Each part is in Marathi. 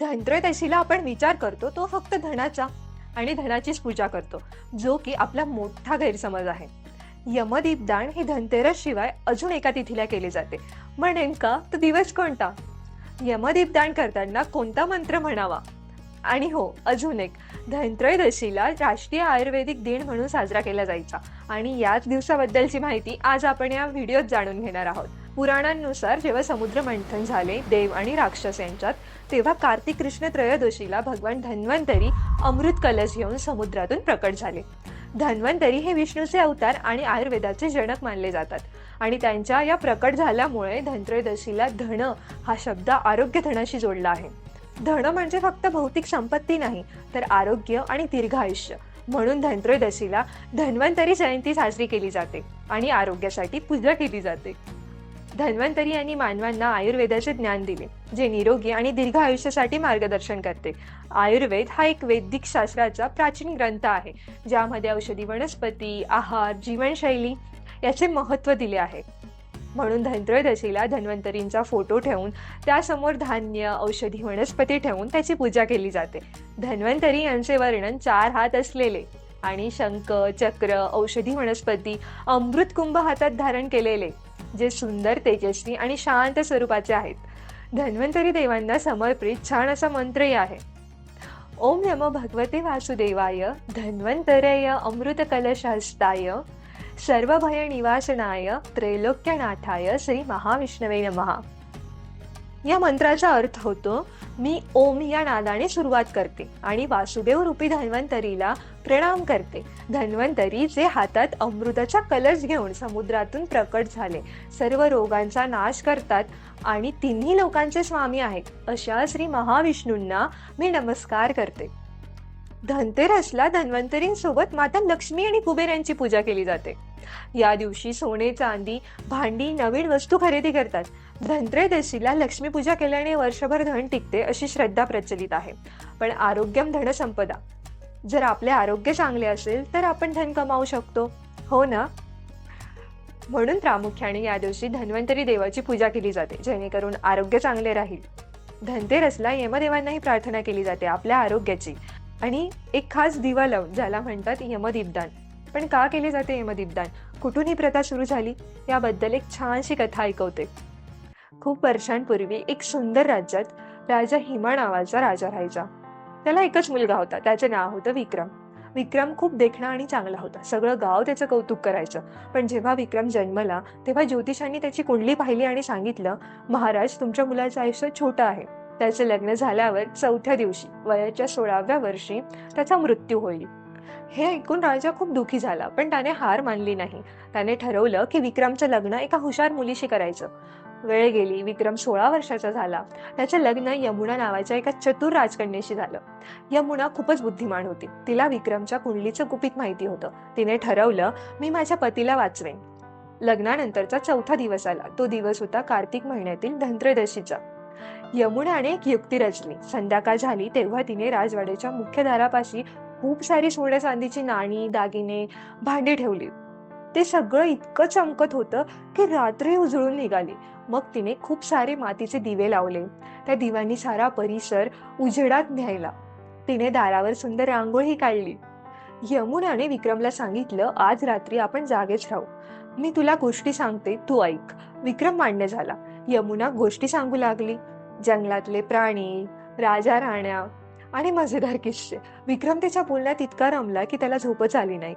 धनत्रयोदशीला आपण विचार करतो तो फक्त धनाचा आणि धनाचीच पूजा करतो जो की आपला मोठा गैरसमज आहे. यमदीपदान हे धनतेरस शिवाय अजून एका तिथीला केले जाते. मग नेमका तो दिवस कोणता? यमदीपदान करताना कोणता मंत्र म्हणावा? आणि हो अजून एक. धनत्रयोदशीला राष्ट्रीय आयुर्वेदिक दिन म्हणून साजरा केला जायचा. आणि याच दिवसाबद्दलची माहिती आज आपण या व्हिडिओत जाणून घेणार आहोत. पुराणांनुसार जेव्हा समुद्र मंथन झाले देव आणि राक्षस यांच्यात तेव्हा कार्तिक कृष्ण त्रयोदशीला भगवान धन्वंतरी अमृत कलश घेऊन समुद्रातून प्रकट झाले. धन्वंतरी हे विष्णूचे अवतार आणि आयुर्वेदाचे जनक मानले जातात आणि त्यांच्या या प्रकट झाल्यामुळे धनत्रयोदशीला धन हा शब्द आरोग्य धनाशी जोडला आहे. धन म्हणजे फक्त भौतिक संपत्ती नाही तर आरोग्य आणि दीर्घ आयुष्य. म्हणून धनत्रयोदशीला धन्वंतरी जयंती साजरी केली जाते आणि आरोग्यासाठी पूजा केली जाते. धन्वंतरी यांनी मानवांना आयुर्वेदाचे ज्ञान दिले जे निरोगी आणि दीर्घ आयुष्यासाठी मार्गदर्शन करते. आयुर्वेद हा एक वैदिक शास्त्राचा प्राचीन ग्रंथ आहे ज्यामध्ये औषधी वनस्पती आहार जीवनशैली याचे महत्त्व दिले आहे. म्हणून धनत्रयोदशीला धन्वंतरींचा फोटो ठेवून त्यासमोर धान्य औषधी वनस्पती ठेवून त्याची पूजा केली जाते. धन्वंतरी यांचे वर्णन चार हात असलेले आणि शंख चक्र औषधी वनस्पती अमृत कुंभ हातात धारण केलेले. जे सुंदर तेजस्वी आणि शांत स्वरूपाचे आहेत. धन्वंतरी देवांना समर्पित छान असा मंत्रही आहे. ओम नमो भगवते वासुदेवाय धन्वंतरय अमृत कलशहस्ताय सर्वभय निवासनाय त्रैलोक्यनाथाय श्री महाविष्णवे नमहा या मंत्राचा अर्थ होतो मी ओम या नादाने सुरुवात करते आणि वासुदेव रूपी धन्वंतरीला प्रणाम करते. धन्वंतरी जे हातात अमृताचा कलश घेऊन समुद्रातून प्रकट झाले. सर्व रोगांचा नाश करतात आणि तिन्ही लोकांचे स्वामी आहेत. अशा श्री महाविष्णूंना मी नमस्कार करते. धनतेरसला धन्वंतरींसोबत माता लक्ष्मी आणि कुबेर यांची पूजा केली जाते. या दिवशी सोने चांदी भांडी नवीन वस्तू खरेदी करतात. धनत्रयोदशीला लक्ष्मी पूजा केल्याने वर्षभर धन टिकते अशी श्रद्धा प्रचलित आहे. पण आरोग्यम धनसंपदा जर आपले आरोग्य चांगले असेल तर आपण धन कमावू शकतो. हो ना? म्हणून प्रामुख्याने या दिवशी धन्वंतरी देवाची पूजा केली जाते जेणेकरून आरोग्य चांगले राहील. धनतेरसला यमदेवांनाही प्रार्थना केली जाते आपल्या आरोग्याची. आणि एक खास दिवा लावून ज्याला म्हणतात यमदीपदान पण का केले जाते यमदीपदान कुठून ही प्रथा सुरू झाली? याबद्दल एक छानशी कथा ऐकवते. खूप वर्षांपूर्वी एक सुंदर राज्यात राजा हिमा नावाचा राजा राहायचा. त्याला एकच मुलगा होता त्याचे नाव होतं विक्रम. विक्रम खूप देखणा आणि चांगला होता. सगळं गाव त्याचं कौतुक करायचं. पण जेव्हा विक्रम जन्मला तेव्हा ज्योतिषांनी त्याची कुंडली पाहिली आणि सांगितलं महाराज तुमच्या मुलाचं आयुष्य छोटं आहे. त्याचं लग्न झाल्यावर चौथ्या दिवशी वयाच्या सोळाव्या वर्षी त्याचा मृत्यू होईल. हे ऐकून राजा खूप दुखी झाला पण त्याने हार मानली नाही. त्याने ठरवलं की विक्रमचं लग्न एका हुशार मुलीशी करायचं. वेळ गेली विक्रम सोळा वर्षाचा झाला. त्याचं लग्न यमुना नावाच्या एका चतुर राजकन्येशी झालं. यमुना खूपच बुद्धिमान होती. तिला विक्रमच्या कुंडलीचं गुपित माहिती होतं. तिने ठरवलं मी माझ्या पतीला वाचवेन. लग्नानंतरचा चौथा दिवस आला. तो दिवस होता कार्तिक महिन्यातील धनत्रदशीचा यमुनाने एक युक्ती रचली संध्याकाळ झाली तेव्हा तिने राजवाड्याच्या मुख्य दारापाशी खूप सारी सोन्या चांदीची नाणी दागिने भांडी ठेवली. ते सगळं इतकं चमकत होतं की रात्री उजळून निघाली. मग तिने खूप सारे मातीचे दिवे लावले. त्या दिव्यांनी सारा परिसर उजेडात न्यायला. तिने दारावर सुंदर रांगोळी काढली. यमुनाने विक्रमला सांगितलं आज रात्री आपण जागेच राहू. मी तुला गोष्टी सांगते तू ऐक. विक्रम मान्य झाला. यमुना गोष्टी सांगू लागली. जंगलातले प्राणी राजा राण्या आणि मजेदार किस्से. विक्रम त्याच्या बोलण्यात इतका रमला की त्याला झोपच आली नाही.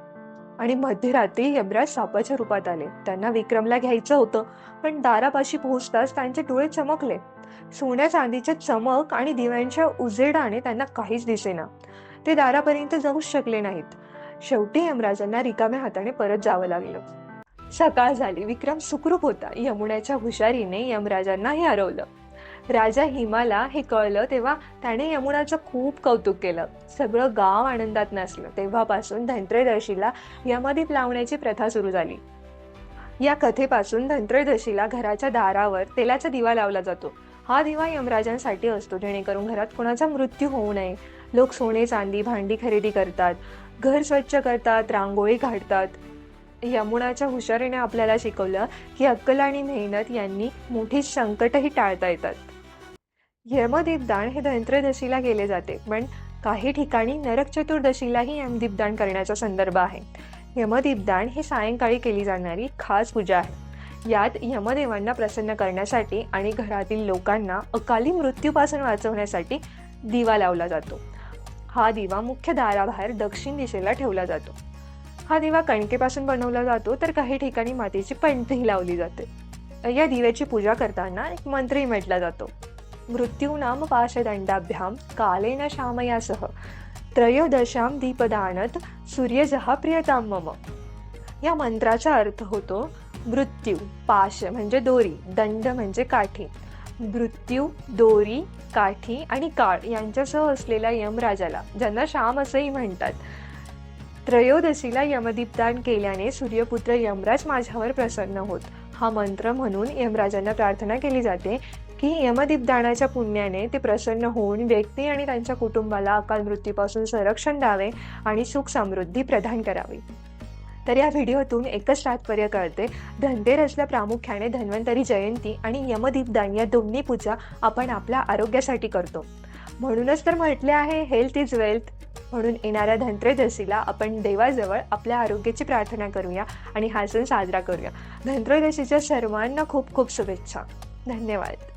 आणि मध्यरात्री यमराज सापाच्या रूपात आले. त्यांना विक्रमला घ्यायचं होतं पण दारापाशी पोहोचताच त्यांचे डोळे चमकले. सोन्या चांदीच्या चमक आणि दिव्यांच्या उजेडाने त्यांना काहीच दिसेना. ते दारापर्यंत जाऊच शकले नाहीत. शेवटी यमराजांना रिकाम्या हाताने परत जावं लागलं. सकाळ झाली. विक्रम सुखरूप होता. यमुनाच्या हुशारीने यमराजांनाही हरवलं. राजा हिमाला हे कळलं तेव्हा त्याने यमुनाचं खूप कौतुक केलं. सगळं गाव आनंदात नसलं तेव्हापासून धनत्रयोदशीला यमदीप लावण्याची प्रथा सुरू झाली. या कथेपासून धनत्रयोदशीला घराच्या दारावर तेलाचा दिवा लावला जातो. हा दिवा यमराजांसाठी असतो. जेणेकरून घरात कोणाचा मृत्यू होऊ नये. लोक सोने चांदी भांडी खरेदी करतात. घर स्वच्छ करतात रांगोळी काढतात. यमुनाच्या हुशारीने आपल्याला शिकवलं की अक्कल आणि मेहनत यांनी मोठी संकटही टाळता येतात. यमदीपदान हे धनत्रयदशीला केले जाते पण काही ठिकाणी नरक चतुर्दशीलाही यमदीपदान करण्याचा संदर्भ आहे. यमदीपदान ही सायंकाळी केली जाणारी खास पूजा आहे. यात यमदेवांना प्रसन्न करण्यासाठी आणि घरातील लोकांना अकाली मृत्यूपासून वाचवण्यासाठी दिवा लावला जातो. हा दिवा मुख्य दाराबाहेर दक्षिण दिशेला ठेवला जातो. हा दिवा कणकेपासून बनवला जातो तर काही ठिकाणी मातीची पंथही लावली जाते. या दिव्याची पूजा करताना एक मंत्रही म्हटला जातो. मृत्यूनां पाशदण्डाभ्यां कालेन शामयासह त्रयोदशां दीपदानत सूर्यजहा प्रियतां मम। या मंत्राचा अर्थ होतो मृत्यू पाश म्हणजे दोरी दंड म्हणजे काठी। मृत्यू दोरी काठी आणि काळ यांच्यासह असलेल्या यमराजाला ज्यांना श्याम असंही म्हणतात। त्रयोदशीला यमदीपदान केल्याने सूर्यपुत्र यमराज माझ्यावर प्रसन्न होत। हा मंत्र म्हणून यमराजांना प्रार्थना केली जाते की यमदीपदानाच्या पुण्याने ते प्रसन्न होऊन व्यक्ती आणि त्यांच्या कुटुंबाला अकाल मृत्यूपासून संरक्षण द्यावे आणि सुख समृद्धी प्रदान करावी. तर या व्हिडिओतून एकच तात्पर्य कळते. धनतेरसला प्रामुख्याने धन्वंतरी जयंती आणि यमदीपदान या दोन्ही पूजा आपण आपल्या आरोग्यासाठी करतो. म्हणूनच तर म्हटले आहे हेल्थ इज वेल्थ म्हणून येणाऱ्या धनत्रयोदशीला आपण देवाजवळ आपल्या आरोग्याची प्रार्थना करूया आणि हा सण साजरा करूया. धनत्रयोदशीच्या सर्वांना खूप खूप शुभेच्छा. धन्यवाद.